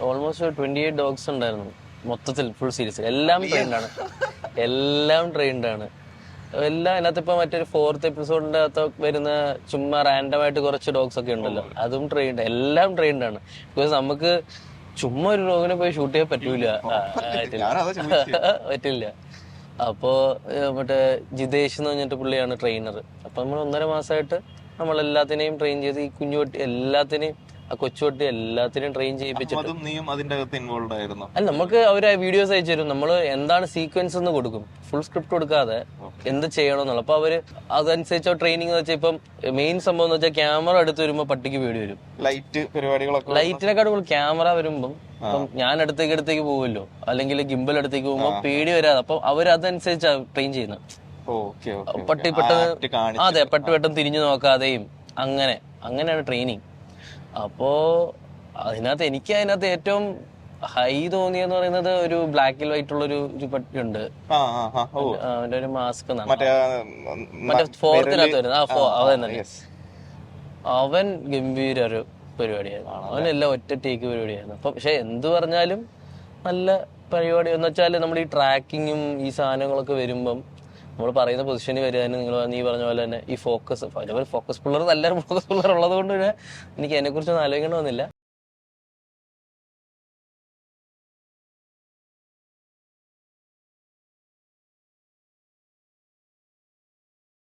Almost twenty eight dogs ഉണ്ടായിരുന്നു. മൊത്തത്തിൽ full series എല്ലാം ട്രെയിൻഡ് ആണ്. എല്ലാം ട്രെയിൻഡ് ആണ്. എല്ലാം അതിനകത്ത് ഇപ്പൊ മറ്റൊരു ഫോർത്ത് എപ്പിസോഡിന്റെ അകത്ത് വരുന്ന ചുമ്മാ റാൻഡം ആയിട്ട് കുറച്ച് ഡോഗ്സ് ഒക്കെ ഉണ്ടല്ലോ. അതും ട്രെയിൻഡ് എല്ലാം ട്രെയിൻഡ് ആണ്. ബിക്കോസ് നമുക്ക് ചുമ്മാ ഒരു ഡോഗിനെ പോയി ഷൂട്ട് ചെയ്യാൻ പറ്റൂല. പറ്റില്ല. അപ്പോ മറ്റേ ജിതേഷ് എന്ന് പറഞ്ഞിട്ട് പുള്ളിയാണ് ട്രെയിനർ അപ്പൊ നമ്മൾ ഒന്നര മാസമായിട്ട് നമ്മൾ എല്ലാത്തിനെയും ട്രെയിൻ ചെയ്ത് ഈ കുഞ്ഞുകൊട്ടി എല്ലാത്തിനെയും ആ കൊച്ചുകൊട്ടി എല്ലാത്തിനും ട്രെയിൻ ചെയ്യിപ്പിച്ചിട്ട്. നീയും അതിന്റെ അകത്ത് ഇൻവോൾവ് ആയിരുന്നു. അല്ല നമുക്ക് അവർ വീഡിയോസ് അയച്ചു തരും. നമ്മൾ എന്താണ് സീക്വൻസ് എന്ന് കൊടുക്കും. ഫുൾ സ്ക്രിപ്റ്റ് കൊടുക്കാതെ എന്ത് ചെയ്യണമെന്നുള്ള അപ്പൊ അവർ അതനുസരിച്ച് ട്രെയിനിങ് എന്ന് വെച്ചാൽ ഇപ്പം മെയിൻ സംഭവം എന്ന് വെച്ചാൽ ക്യാമറ എടുത്ത് വരുമ്പോ പട്ടിക്ക് പേടി വരും. ലൈറ്റ് പരിപാടികളൊക്കെ ലൈറ്റിനെക്കാട് കൂടുതൽ ക്യാമറ വരുമ്പം ഞാൻ അടുത്തേക്ക് അടുത്തേക്ക് പോകുമല്ലോ അല്ലെങ്കിൽ ഗിംബൽ അടുത്തേക്ക് പോകുമ്പോൾ പേടി വരാതെ. അപ്പൊ അവർ അതനുസരിച്ച് ട്രെയിൻ ചെയ്യുന്നത് പട്ടി പെട്ടെന്ന് അതെ പട്ടി പെട്ടെന്ന് തിരിഞ്ഞു നോക്കാതെയും അങ്ങനെ. അങ്ങനെയാണ് ട്രെയിനിങ് അപ്പോ അതിനകത്ത് എനിക്ക് അതിനകത്ത് ഏറ്റവും ഹൈ തോന്നിയെന്ന് പറയുന്നത് ഒരു ബ്ലാക്കിൽ വൈറ്റ് ഉള്ള ഒരു ഒരു പട്ടി ഉണ്ട് ആ ആ ആ ഓ. അവന്റെ ഒരു മാസ്ക് മറ്റേ ഫോർത്തിനകത്ത് വരുന്നത്. ആ ഫോ അവൻ തന്നെ. അവൻ ഗംഭീര ഒരു പരിപാടിയായിരുന്നു. അവനെല്ലാം ഒറ്റ ടേക്ക് പരിപാടിയായിരുന്നു. അപ്പൊ പക്ഷെ എന്ത് പറഞ്ഞാലും നല്ല പരിപാടി. എന്ന് വെച്ചാൽ നമ്മൾ ഈ ട്രാക്കിങ്ങും ഈ സാധനങ്ങളൊക്കെ വരുമ്പം നമ്മൾ പറയുന്ന പൊസിഷനിൽ വരികയാണെങ്കിൽ നിങ്ങൾ നീ പറഞ്ഞ പോലെ തന്നെ ഈ ഫോക്കസ് ഫോക്കസ് പിള്ളേർ നല്ലൊരു ഫോക്കസ് പിള്ളേർ ഉള്ളത് കൊണ്ട് തന്നെ എനിക്ക് അതിനെക്കുറിച്ചൊന്നും ആലോചിക്കേണ്ടി വന്നില്ല.